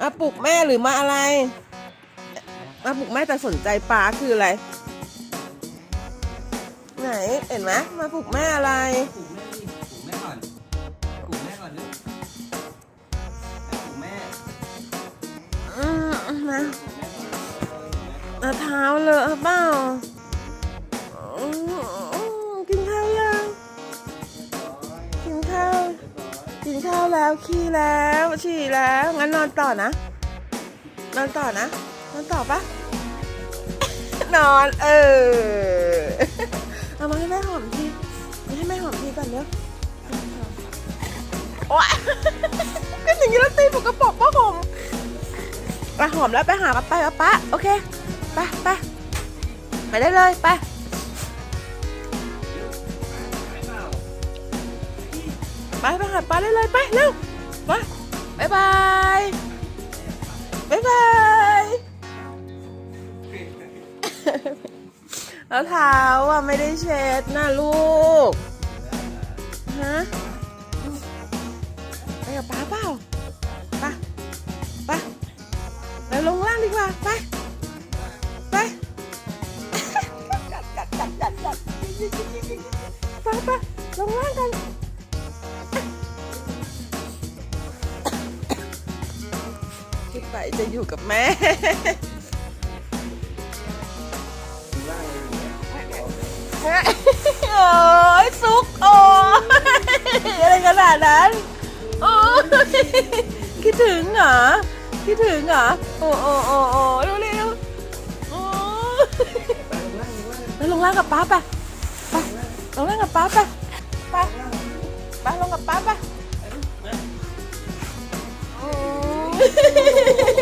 มาปลุกแม่หรือมาอะไร มาปลุกแม่แต่สนใจปลาคืออะไร ไหนเห็นไหมมาปลุกแม่อะไร ปลูกแม่ดิปลูกแม่ก่อนปลูกแม่ก่อนลูกปลูกแม่อืมนะปลูกแม่ก่อนเอาเท้าเลอะเปล่า กินข้าวแล้วขี้แล้วฉี่แล้วงั้นนอนต่อนะ นอนต่อนะ นอนต่อปะนอนเออเอามาให้แม่หอมทีให้แม่หอมทีก่อนเดี๋ยวโอ๊ยก็อย่างนี้แล้วตีปกกระป๋องป้าหอมไปหอมแล้วไปหาป้าไปป้าป้าโอเคไปไปไปได้เลยไป ไปไปหาป้าได้เลยไปเร็วมาบายบายบายบายแล้วเท้าอะไม่ได้เช็ดนะลูกฮะ จะอยู่กับแม่ โอ้ยซุกโอ้ยอะไรขนาดนั้น โอ้ยคิดถึงเหรอ คิดถึงเหรอ โอ้โอ้โอ้โอ้เร็วเร็วโอ้ยไปลงล่างกับป้าไปไปลงล่างกับป้าไปไปไปลงกับป้าไปโอ้ย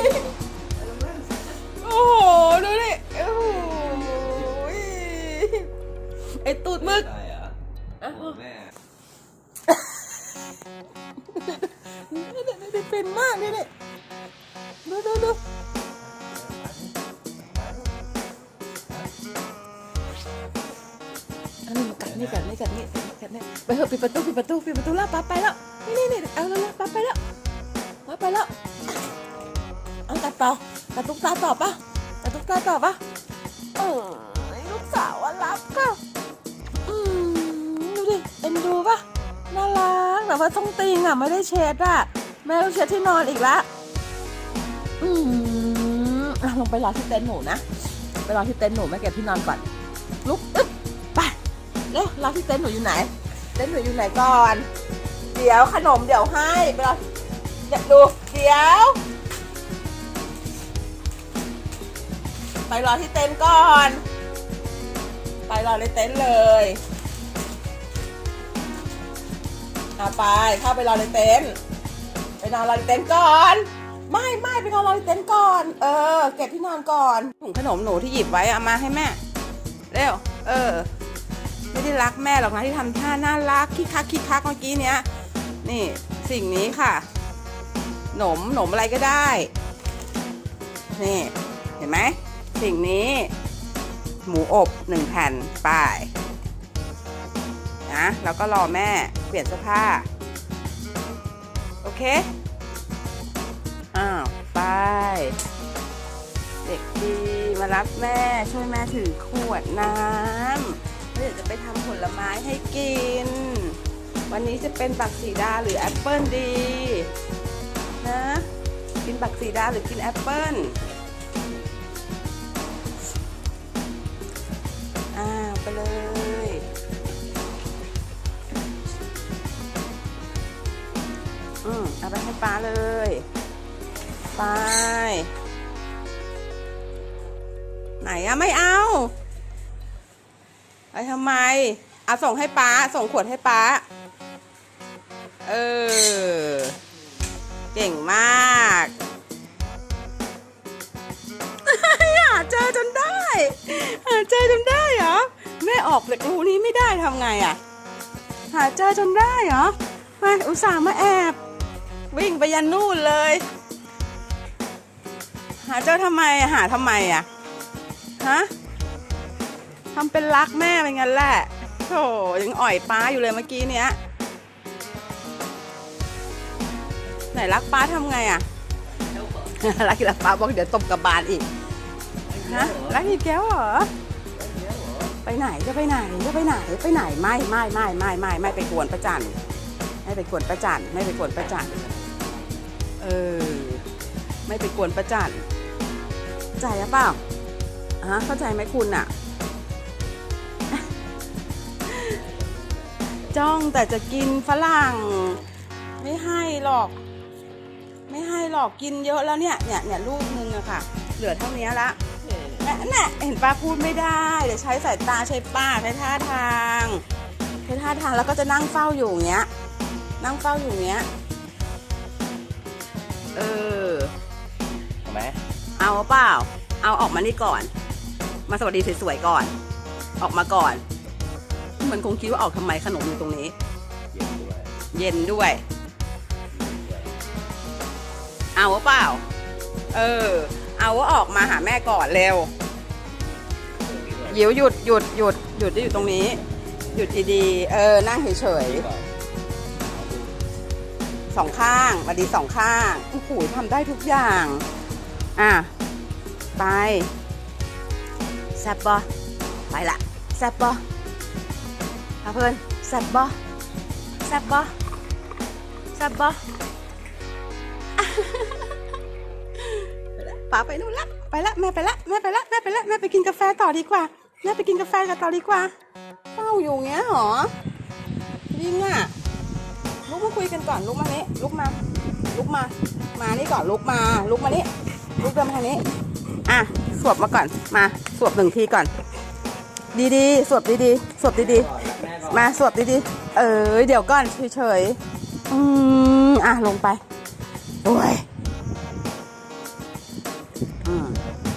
เป็นมากนี่นี่ดูดูดูอันนี้กัดนี่กัดนี่กัดนี่กัดนี่ไปเถอะปิดประตูปิดประตูปิดประตูแล้วป้าไปแล้ว นี่นี่นี่เอาแล้วป้าไปแล้วป้าไปแล้ว เอากัดต่อกัดตุ๊กตาต่อปะกัดตุ๊กตาต่อปะเออลูกสาวรักค่ะ ว่าต้องติงอะไม่ได้เช็ดอะแม่ต้องเช็ดที่นอนอีกละอืมอะลงไปรอที่เต็นท์หนูนะไปรอที่เต็นท์หนูแม่เก็บที่นอนก่อนลุกอึ๊บไปเร็วรอที่เต็นท์หนูอยู่ไหน เต็นท์หนูอยู่ไหนก่อน เดี๋ยวขนมเดี๋ยวให้ไปรอเดี๋ยวดูเดี๋ยว ไปรอที่เต็นท์ก่อน ไปรอในเต็นท์เลย เอาไปเข้าไปรอในเต็นท์ไปนอนรอในเต็นท์ก่อน ไม่ไม่ไปนอนรอในเต็นท์ก่อน เออ เก็บที่นอนก่อนถุงขนมหนูที่หยิบไว้เอามาให้แม่เร็วเออ ไม่ได้รักแม่หรอกนะที่ทำท่าน่ารักคิกคักคิกคักเมื่อกี้เนี้ยนี่สิ่งนี้ค่ะหนมหนมอะไรก็ได้ นี่ เห็นไหม สิ่งนี้ หมูอบหนึ่งแผ่นไป้าย นะ แล้วก็รอแม่เปลี่ยนเสื้อผ้า โอเค อ้าว ไป เด็กดีมารับแม่ช่วยแม่ถือขวดน้ำแล้วเดี๋ยวจะไปทำผลไม้ให้กิน วันนี้จะเป็นบักสีดาหรือแอปเปิลดี นะ กินบักสีดาหรือกินแอปเปิลอ้าว ไปเลย อืมเอาไปให้ป้าเลย ไป ไหนอะไม่เอาไปทำไมเอาส่งให้ป้า ส่งขวดให้ป้า เออ เก่งมากหาเจอจนได้หาเจอจนได้เหรอ แม่ออกจากรูนี้ไม่ได้ทำไงอะหาเจอจนได้เหรอมาอุตส่าห์มาแอบ วิ่งไปยันนู่นเลย หาเจ้าทำไมหาทำไมอะฮะทำเป็นรักแม่เป็นงั้นแหละโธ่ยังอ่อยป้าอยู่เลยเมื่อกี้เนี้ยไหนรักป้าทำไงอะรักอีกแล้วป้าบอกเดี๋ยวตบกระบาลอีกนะรักอีกแก้วเหรอไปไหนจะไปไหนจะไปไหนไปไหนไม่ไม่ไม่ไม่ไม่ไม่ไปกวนประจันไม่ไปกวนประจันไม่ไปกวนประจัน ออ ไม่ไปกวนประจันใจหรือเปล่าฮะเข้าใจไหมคุณอะจ้องแต่จะกินฝรั่ง ไม่ให้หรอก ไม่ให้หรอกกินเยอะแล้วเนี่ยเนี่ยเนี่ยลูกนึงอะค่ะ เหลือเท่านี้ละแน่แน่เห็นป้าพูดไม่ได้เดี๋ยวใช้สายตาใช้ป้าใช้ท่าทางใช้ท่าทางแล้วก็จะนั่งเฝ้าอยู่อย่างเงี้ย นั่งเฝ้าอยู่อย่างเงี้ย เอาเปล่า เอาออกมานี่ก่อน มาสวัสดีสวยๆก่อน ออกมาก่อน มันคงคิดว่าออกทำไมขนมอยู่ตรงนี้เย็นด้วยเย็นด้วย เอาเปล่า เออ เอาว่าออกมาหาแม่ก่อนเร็วหยิวหยุดหยุดหยุดหยุดที่อยู่ตรงนี้ หยุดดีๆ เออ นั่งเฉยๆสองข้างมาดีสองข้างโอ้โหทำได้ทุกอย่าง อะ ไปแซบปะไปละแซบปะพาเพื่อนแซบปะแซบปะแซบปะป๋าไปนู่นละไปละแม่ไปละแม่ไปละแม่ไปละแม่ไปกินกาแฟต่อดีกว่าแม่ไปกินกาแฟกันต่อดีกว่าเฝ้าอยู่เงี้ยเหรอยิงอะลุกมาคุยกันก่อนลุกมานี้ลุกมา ลุกมา มานี่ก่อนลุกมา ลุกมานี่ลุกเดินมาทางนี้ อะสวบมาก่อนมาสวบหนึ่งทีก่อน ดีๆสวบดีๆสวบดีๆมาสวบดีๆเออเดี๋ยวก่อนเฉยๆอืมอะลงไปโอ้ย